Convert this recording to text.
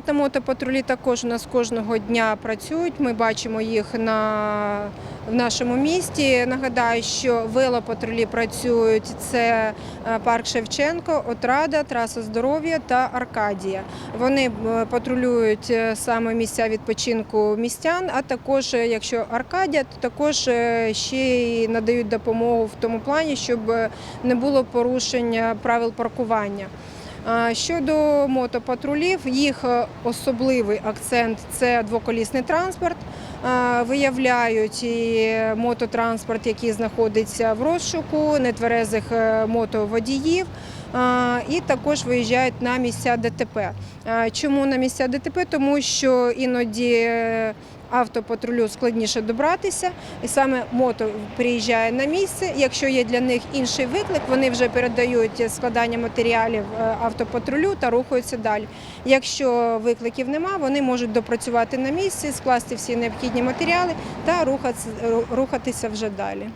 Вело та мотопатрулі також у нас кожного дня працюють. Ми бачимо їх на в нашому місті. Нагадаю, що велопатрулі працюють це е, парк Шевченко, Отрада, траса здоров'я та Аркадія. Вони е, патрулюють е, саме місця відпочинку містян. А також, якщо Аркадія, то також ще й надають допомогу в тому плані, щоб не було порушення правил паркування. А Щодо мотопатрулів, їх е, особливий акцент це двоколісний транспорт. Виявляють і мототранспорт, який знаходиться в розшуку, нетверезих е, мотоводіїв. І також виїжджають на місця ДТП. Чому на місця ДТП? Тому що іноді е, автопатрулю складніше добратися, і саме мото приїжджає на місце. Якщо є для них інший виклик, вони вже передають складання матеріалів е, автопатрулю та рухаються далі. Якщо викликів нема, вони можуть допрацювати на місці, скласти всі необхідні матеріали та рухатися вже далі.